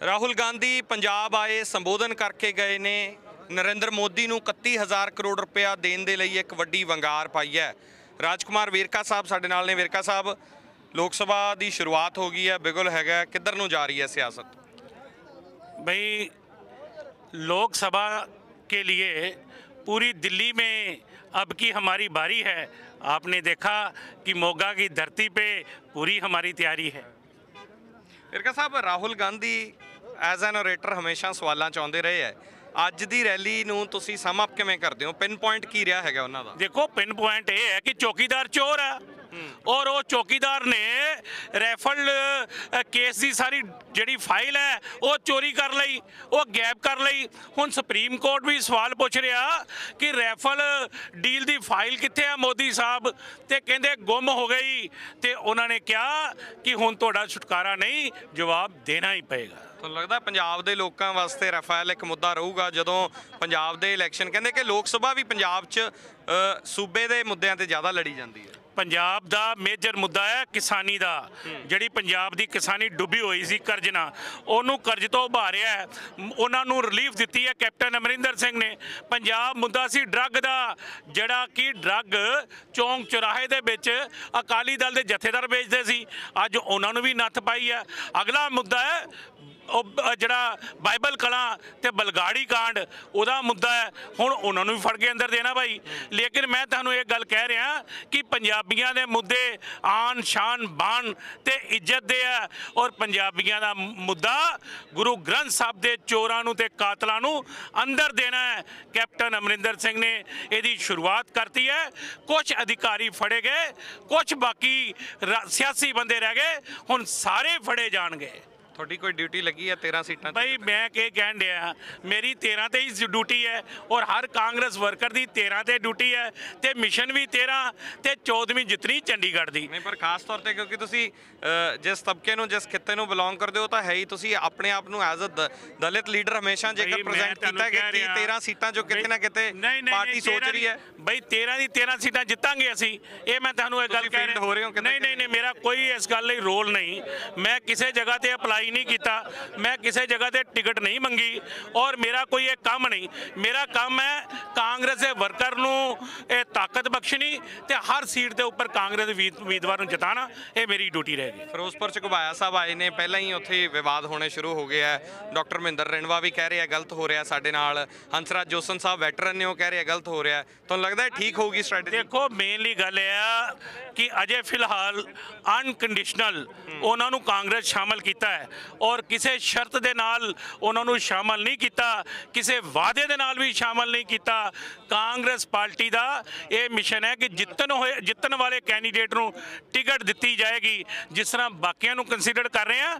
ਰਾਹੁਲ ਗਾਂਧੀ ਪੰਜਾਬ ਆਏ ਸੰਬੋਧਨ ਕਰਕੇ ਗਏ ਨੇ ਨਰਿੰਦਰ ਮੋਦੀ ਨੂੰ 31000 ਕਰੋੜ ਰੁਪਇਆ ਦੇਣ ਦੇ ਲਈ ਇੱਕ ਵੱਡੀ ਵੰਗਾਰ ਪਾਈ ਹੈ ਰਾਜਕੁਮਾਰ ਵੇਰਕਾ ਸਾਹਿਬ ਸਾਡੇ ਨਾਲ ਨੇ ਵੇਰਕਾ ਸਾਹਿਬ ਲੋਕ ਸਭਾ ਦੀ ਸ਼ੁਰੂਆਤ ਹੋ ਗਈ ਹੈ ਬਿਗੁਲ ਹੈਗਾ ਕਿੱਧਰ ਨੂੰ ਜਾ ਰਹੀ ਹੈ ਸਿਆਸਤ भाई लोकसभा के लिए पूरी दिल्ली में अब की हमारी बारी है आपने देखा कि मोगा की धरती पे पूरी हमारी तैयारी है ਵੇਰਕਾ ਸਾਹਿਬ Rahul Gandhi as an orator ਹਮੇਸ਼ਾ ਸਵਾਲਾਂ ਚਾਹੁੰਦੇ ਰਹੇ ਹੈ ਅੱਜ ਦੀ ਰੈਲੀ ਨੂੰ ਤੁਸੀਂ ਸਮ ਆਪ ਕਿਵੇਂ ਕਰਦੇ ਹੋ? ਪਿੰਨ ਪੁਆਇੰਟ ਕੀ ਰਿਹਾ ਹੈਗਾ ਉਹਨਾਂ ਦਾ? ਦੇਖੋ ਪਿੰਨ ਪੁਆਇੰਟ ਇਹ ਹੈ ਕਿ ਚੌਕੀਦਾਰ ਚੋਰ ਹੈ ਔਰ ਉਹ ਚੌਕੀਦਾਰ ਨੇ ਰੈਫਲ ਕੇਸ ਦੀ ਸਾਰੀ ਜਿਹੜੀ ਫਾਈਲ ਹੈ, ਉਹ ਚੋਰੀ ਕਰ ਲਈ, ਉਹ ਗੈਪ ਕਰ ਲਈ। ਹੁਣ ਸੁਪਰੀਮ ਕੋਰਟ ਵੀ ਸਵਾਲ ਪੁੱਛ ਰਿਹਾ ਕਿ ਰੈਫਲ ਡੀਲ ਦੀ ਫਾਈਲ ਕਿੱਥੇ ਹੈ ਮੋਦੀ ਸਾਹਿਬ? ਤੇ ਕਹਿੰਦੇ ਗੁੰਮ ਹੋ ਗਈ। ਤੇ ਉਹਨਾਂ ਨੇ ਕਿਹਾ ਕਿ ਹੁਣ ਤੁਹਾਡਾ ਛੁਟਕਾਰਾ ਨਹੀਂ, ਜਵਾਬ ਦੇਣਾ ਹੀ ਪਏਗਾ। ਤੁਹਾਨੂੰ ਲੱਗਦਾ ਪੰਜਾਬ ਦੇ ਲੋਕਾਂ ਵਾਸਤੇ ਰਫਾਇਲ ਇੱਕ ਮੁੱਦਾ ਰਹੂਗਾ? ਜਦੋਂ ਪੰਜਾਬ ਦੇ ਇਲੈਕਸ਼ਨ ਕਹਿੰਦੇ ਕਿ ਲੋਕ ਸਭਾ ਵੀ ਪੰਜਾਬ 'ਚ ਸੂਬੇ ਦੇ ਮੁੱਦਿਆਂ ਤੇ ਜ਼ਿਆਦਾ ਲੜੀ ਜਾਂਦੀ ਹੈ। ਪੰਜਾਬ ਦਾ ਮੇਜਰ ਮੁੱਦਾ ਹੈ ਕਿਸਾਨੀ ਦਾ। ਜਿਹੜੀ ਪੰਜਾਬ ਦੀ ਕਿਸਾਨੀ ਡੁੱਬੀ ਹੋਈ ਸੀ ਕਰਜ਼ ਨਾਲ, ਉਹਨੂੰ ਕਰਜ਼ ਤੋਂ ਉਭਾਰਿਆ ਉਹਨਾਂ ਨੂੰ ਰਿਲੀਫ ਦਿੱਤੀ ਹੈ ਕੈਪਟਨ ਅਮਰਿੰਦਰ ਸਿੰਘ ਨੇ। ਪੰਜਾਬ ਮੁੱਦਾ ਸੀ ਡਰੱਗ ਦਾ, ਜਿਹੜਾ ਕਿ ਡਰੱਗ ਚੌਂਕ ਚੁਰਾਹੇ ਦੇ ਵਿੱਚ ਅਕਾਲੀ ਦਲ ਦੇ ਜਥੇਦਾਰ ਵੇਚਦੇ ਸੀ। ਅੱਜ ਉਹਨਾਂ ਨੂੰ ਵੀ ਨੱਥ ਪਾਈ ਹੈ। ਅਗਲਾ ਮੁੱਦਾ ਹੈ ਉਹ ਜਿਹੜਾ ਬਾਈਬਲ ਕਲਾਂ ਤੇ ਬਲਗਾੜੀ ਕਾਂਡ, ਉਹਦਾ ਮੁੱਦਾ ਹੈ। ਹੁਣ ਉਹਨਾਂ ਨੂੰ ਵੀ ਫੜ ਕੇ ਅੰਦਰ ਦੇਣਾ ਭਾਈ। ਲੇਕਿਨ ਮੈਂ ਤੁਹਾਨੂੰ ਇਹ ਗੱਲ ਕਹਿ ਰਿਹਾ ਕਿ ਪੰਜਾਬੀਆਂ ਦੇ ਮੁੱਦੇ ਆਨ ਸ਼ਾਨ ਬਾਨ ਤੇ ਇੱਜ਼ਤ ਦੇ ਆ। ਔਰ ਪੰਜਾਬੀਆਂ ਦਾ ਮੁੱਦਾ ਗੁਰੂ ਗ੍ਰੰਥ ਸਾਹਿਬ ਦੇ ਚੋਰਾਂ ਨੂੰ ਤੇ ਕਾਤਲਾਂ ਨੂੰ ਅੰਦਰ ਦੇਣਾ ਹੈ। ਕੈਪਟਨ ਅਮਰਿੰਦਰ ਸਿੰਘ ਨੇ ਇਹਦੀ ਸ਼ੁਰੂਆਤ ਕਰਤੀ ਹੈ। ਕੁਝ ਅਧਿਕਾਰੀ ਫੜੇ ਗਏ ਕੁਝ ਬਾਕੀ ਸਿਆਸੀ ਬੰਦੇ ਰਹਿ ਗਏ। ਹੁਣ ਸਾਰੇ ਫੜੇ ਜਾਣਗੇ। ਤੁਹਾਡੀ ਕੋਈ ਡਿਊਟੀ ਲੱਗੀ ਹੈ 13 ਸੀਟਾਂ ਭਾਈ ਮੈਂ ਕੀ ਕਹਿਣ ਡਿਆ ਮੇਰੀ 13 ਤੇ ਹੀ ਡਿਊਟੀ ਹੈ ਔਰ ਹਰ ਕਾਂਗਰਸ ਵਰਕਰ ਦੀ 13 ਤੇ ਡਿਊਟੀ ਹੈ ਤੇ ਮਿਸ਼ਨ ਵੀ 13 ਤੇ 14ਵੀਂ ਜਿੱਤਣੀ ਚੰਡੀਗੜ੍ਹ ਦੀ। ਨਹੀਂ ਪਰ ਖਾਸ ਤੌਰ ਤੇ ਕਿਉਂਕਿ ਤੁਸੀਂ ਜਿਸ ਤਬਕੇ ਨੂੰ ਜਿਸ ਖਿੱਤੇ ਨੂੰ ਬਿਲੋਂਗ ਕਰਦੇ ਹੋ ਤਾਂ ਹੈ ਹੀ ਤੁਸੀਂ ਆਪਣੇ ਆਪ ਨੂੰ ਐਜ਼ ਅ ਦਲਿਤ ਲੀਡਰ ਹਮੇਸ਼ਾ ਜੇਕਰ ਪ੍ਰੈਜ਼ੈਂਟ ਕੀਤਾ ਕਹਿ ਕਿ ਰਿਹਾ, 13 ਸੀਟਾਂ ਜੋ ਕਿਤੇ ਨਾ ਕਿਤੇ ਪਾਰਟੀ ਸੋਚ 13 ਰਹੀ ਹੈ। ਬਈ 13 ਦੀ 13 ਸੀਟਾਂ ਜਿੱਤਾਂਗੇ ਅਸੀਂ ਇਹ ਮੈਂ ਤੁਹਾਨੂੰ ਇਹ ਗੱਲ ਕਹਿ ਰਹੇ। ਨਹੀਂ ਨਹੀਂ ਨਹੀਂ ਮੇਰਾ ਕੋਈ ਇਸ ਗੱਲ ਲਈ ਰੋਲ ਨਹੀਂ। ਮੈਂ ਕਿਸੇ ਜਗ੍ਹਾ ਤੇ ਅਪਲਾਈ ਨਹੀਂ ਕੀਤਾ। ਮੈਂ ਕਿਸੇ ਜਗ੍ਹਾ ਤੇ ਟਿਕਟ ਨਹੀਂ ਮੰਗੀ ਔਰ ਮੇਰਾ ਕੋਈ ਇਹ ਕੰਮ ਨਹੀਂ। ਮੇਰਾ ਕੰਮ ਹੈ ਕਾਂਗਰਸ ਦੇ ਵਰਕਰ ਨੂੰ ਇਹ ਤਾਕਤ ਬਖਸ਼ਣੀ ਤੇ ਹਰ ਸੀਟ ਦੇ ਉੱਪਰ ਕਾਂਗਰਸ ਦੇ ਉਮੀਦਵਾਰ ਨੂੰ ਜਿਤਾਣਾ ਇਹ ਮੇਰੀ ਡਿਊਟੀ ਰਹੇਗੀ ਫਿਰੋਜ਼ਪੁਰ ਚ ਘੁਬਾਇਆ ਸਾਹਿਬ ਆਏ ਨੇ। ਪਹਿਲਾਂ ਹੀ ਉੱਥੇ ਵਿਵਾਦ ਹੋਣੇ ਸ਼ੁਰੂ ਹੋ ਗਏ ਆ। ਡਾਕਟਰ ਮਹਿੰਦਰ ਰਣਵਾ ਵੀ ਕਹਿ ਰਿਹਾ ਗਲਤ ਹੋ ਰਿਹਾ ਸਾਡੇ ਨਾਲ। ਹੰਸਰਾਜ ਜੋਸਨ ਸਾਹਿਬ ਵੈਟਰਨ ਨੇ ਉਹ ਕਹਿ ਰਿਹਾ ਗਲਤ ਹੋ ਰਿਹਾ। ਤੁਹਾਨੂੰ ਲੱਗਦਾ ਹੈ ਠੀਕ ਹੋਊਗੀ ਸਟ੍ਰੈਟਜੀ ਦੇਖੋ ਮੇਨਲੀ ਗੱਲ ਇਹ ਆ ਕਿ ਅਜੇ ਫਿਲਹਾਲ ਅਨਕੰਡੀਸ਼ਨਲ ਉਹਨਾਂ ਨੂੰ ਕਾਂਗਰਸ ਸ਼ਾਮਲ ਕੀਤਾ ਹੈ। ਔਰ ਕਿਸੇ ਸ਼ਰਤ ਦੇ ਨਾਲ ਉਹਨਾਂ ਨੂੰ ਸ਼ਾਮਲ ਨਹੀਂ ਕੀਤਾ, ਕਿਸੇ ਵਾਅਦੇ ਦੇ ਨਾਲ ਵੀ ਸ਼ਾਮਲ ਨਹੀਂ ਕੀਤਾ, ਕਾਂਗਰਸ ਪਾਰਟੀ ਦਾ ਇਹ ਮਿਸ਼ਨ ਹੈ ਕਿ ਜਿੱਤਣ ਹੋਏ, ਜਿੱਤਣ ਵਾਲੇ ਕੈਂਡੀਡੇਟ ਨੂੰ ਟਿਕਟ ਦਿੱਤੀ ਜਾਏਗੀ, ਜਿਸ ਤਰ੍ਹਾਂ ਬਾਕੀਆਂ ਨੂੰ ਕੰਸੀਡਰ ਕਰ ਰਹੇ ਆ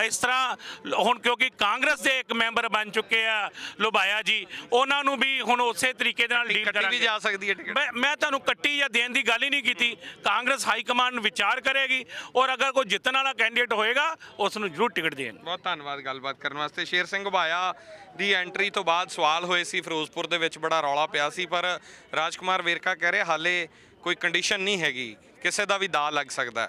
ਇਸ ਤਰ੍ਹਾਂ ਹੁਣ ਕਿਉਂਕਿ ਕਾਂਗਰਸ ਦੇ ਇੱਕ ਮੈਂਬਰ ਬਣ ਚੁੱਕੇ ਆ ਲੁਬਾਇਆ ਜੀ ਉਹਨਾਂ ਨੂੰ ਵੀ ਹੁਣ ਉਸੇ ਤਰੀਕੇ ਦੇ ਨਾਲ ਡੀਲ ਕਰਾਂਗੇ। ਜਾ ਸਕਦੀ ਹੈ ਟਿਕਟ। ਮੈਂ ਮੈਂ ਤੁਹਾਨੂੰ ਕੱਟੀ ਜਾਂ ਦੇਣ ਦੀ ਗੱਲ ਹੀ ਨਹੀਂ ਕੀਤੀ। ਕਾਂਗਰਸ ਹਾਈ ਕਮਾਂਡ ਵਿਚਾਰ ਕਰੇਗੀ ਔਰ ਅਗਰ ਕੋਈ ਜਿੱਤਣ ਵਾਲਾ ਕੈਂਡੀਡੇਟ ਹੋਏਗਾ ਉਸ ਨੂੰ ਜ਼ਰੂਰ ਟਿਕਟ ਦੇਣ। ਬਹੁਤ ਧੰਨਵਾਦ ਗੱਲਬਾਤ ਕਰਨ ਵਾਸਤੇ। ਸ਼ੇਰ ਸਿੰਘ ਘੁਬਾਇਆ ਦੀ ਐਂਟਰੀ ਤੋਂ ਬਾਅਦ ਸਵਾਲ ਹੋਏ ਸੀ ਫਿਰੋਜ਼ਪੁਰ ਦੇ ਵਿੱਚ ਬੜਾ ਰੌਲਾ ਪਿਆ ਸੀ ਪਰ ਰਾਜਕੁਮਾਰ ਵੇਰਕਾ ਕਹਿ ਰਿਹਾ ਹਾਲੇ ਕੋਈ ਕੰਡੀਸ਼ਨ ਨਹੀਂ ਹੈਗੀ। ਕਿਸੇ ਦਾ ਵੀ ਦਾ ਲੱਗ ਸਕਦਾ।